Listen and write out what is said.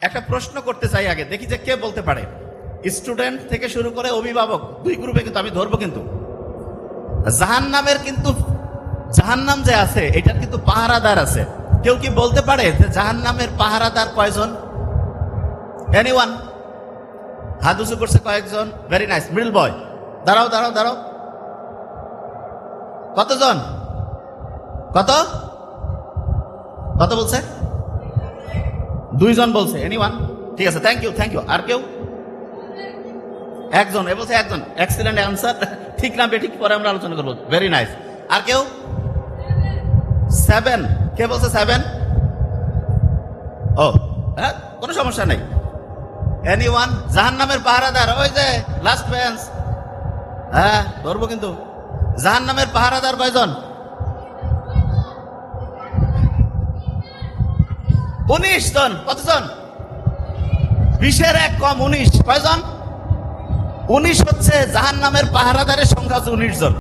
একটা প্রশ্ন করতে চাই আগে, দেখি যে কে বলতে পারে। স্টুডেন্ট থেকে শুরু করে অভিভাবক, দুই গ্রুপে কিন্তু আমি ধরবো কিন্তু। জাহান নামের কিন্তু জাহান নাম যে আছে, এটার কিন্তু পাহারাদার আছে। কেউ কি বলতে পারে যে জাহান নামের পাহারাদার কয়জন? এনিওয়ান হাত উঁচু করছে কয়েকজন। ভেরি নাইস মিডল বয় দাঁড়াও দাঁড়াও দাঁড়াও। কতজন? কত? কত বলছে? দুইজন বলছে এনিওয়ান ঠিক আছে থ্যাংক ইউ থ্যাংক ইউ আর কেউ? একজন, এ বলছে একজন এক্সিলেন্ট অ্যান্সার ঠিক না, বেঠিক, পরে আমরা আলোচনা করব। ভেরি নাইস আর কেউ? সেভেন কে বলছে সেভেন ও হ্যাঁ কোনো সমস্যা নেই। এনি ওয়ান জাহান নামের পাহারাদার, ওই যে লাস্ট বেঞ্চ হ্যাঁ ধরবো কিন্তু। জাহান নামের পাহারাদার কয়জন? উনিশ জন, কতজন? বিশের এক কম উনিশ। কয়জন? উনিশ হচ্ছে জাহান নামের পাহারাদারের সংখ্যা হচ্ছে উনিশ জন।